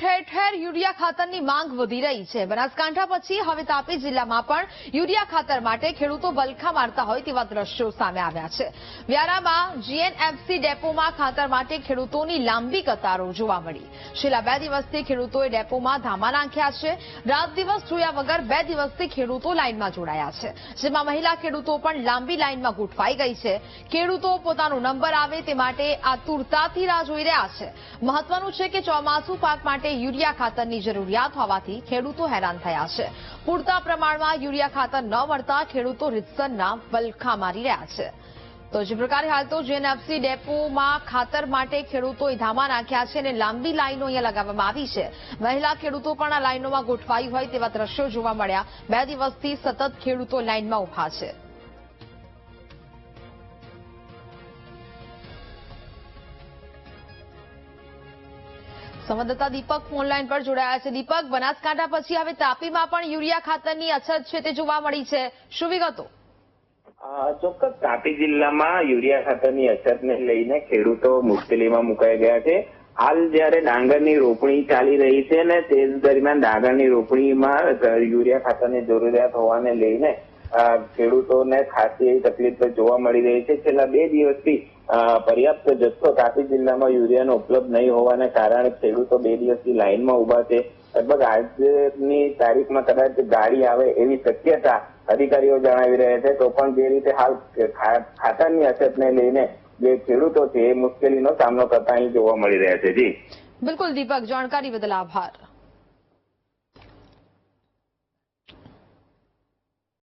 ઠેર ઠેર યુરિયા ખાતરની માંગ વધી રહી છે. બનાસકાંઠા પછી હવે તાપી જિલ્લામાં પણ યુરિયા ખાતર માટે ખેડૂતો વલખા મારતા હોય તેવા દ્રશ્યો સામે આવ્યા છે. વ્યારામાં જીએનએફસી ડેપોમાં ખાતર માટે ખેડૂતોની લાંબી કતારો જોવા મળી. છેલ્લા બે દિવસથી ખેડૂતોએ ડેપોમાં ધામા નાખ્યા છે. રાત દિવસ જોયા વગર બે દિવસથી ખેડૂતો લાઇનમાં જોડાયા છે. જેમાં મહિલા ખેડૂતો પણ લાંબી લાઇનમાં ગોઠવાઈ ગઈ છે. ખેડૂતો પોતાનો નંબર આવે તે માટે આતુરતાથી રાહ જોઈ રહ્યા છે. મહત્વનું છે કે ચોમાસુ પાક માટે યુરિયા ખાતરની જરૂરિયાત હોવાથી ખેડૂતો હેરાન થયા છે. પૂરતા પ્રમાણમાં યુરિયા ખાતર ન મળતા ખેડૂતો રીતસરના વલખા મારી રહ્યા છે. તો જે પ્રકારે હાલ તો જેએનએફસી ડેપોમાં ખાતર માટે ખેડૂતોએ ધામા નાખ્યા છે અને લાંબી લાઈનો અહીંયા લગાવવામાં આવી છે. મહિલા ખેડૂતો પણ આ લાઈનોમાં ગોઠવાઈ હોય તેવા દ્રશ્યો જોવા મળ્યા. બે દિવસથી સતત ખેડૂતો લાઈનમાં ઊભા છે. સંવાદદાતા દીપક ફોનલાઈન પર જોડાયા છે. દીપક, બનાસકાંઠા પછી હવે તાપીમાં પણ યુરિયા ખાતરની અછત છે તે જોવા મળી છે. શું વિગતો? ચોક્કસ. તાપી જિલ્લામાં યુરિયા ખાતરની અછતને લઈને ખેડૂતો મુશ્કેલીમાં મુકાઈ ગયા છે. હાલ જ્યારે ડાંગરની રોપણી ચાલી રહી છે ને તે દરમિયાન ડાંગરની રોપણીમાં યુરિયા ખાતરની જરૂરિયાત હોવાને લઈને ખેડૂતોને ખાસી એવી તકલીફ જોવા મળી રહી છે. છેલ્લા બે દિવસથી પર્યાપ્ત જથ્થો તાપી જિલ્લામાં યુરિયાનો ઉપલબ્ધ નહીં હોવાને કારણે ખેડૂતો બે દિવસથી લાઇનમાં ઊભા છે. લગભગ આજની તારીખમાં કદાચ ગાડી આવે એવી શક્યતા અધિકારીઓ જણાવી રહ્યા છે. તો પણ જે રીતે હાલ ખા- ખાતરની અછતને લઈને જે ખેડૂતો છે, એ મુશ્કેલીનો સામનો કરતા અહીં જોવા મળી રહ્યા છે. જી. બિલકુલ દીપક, જાણકારી બદલ આભાર.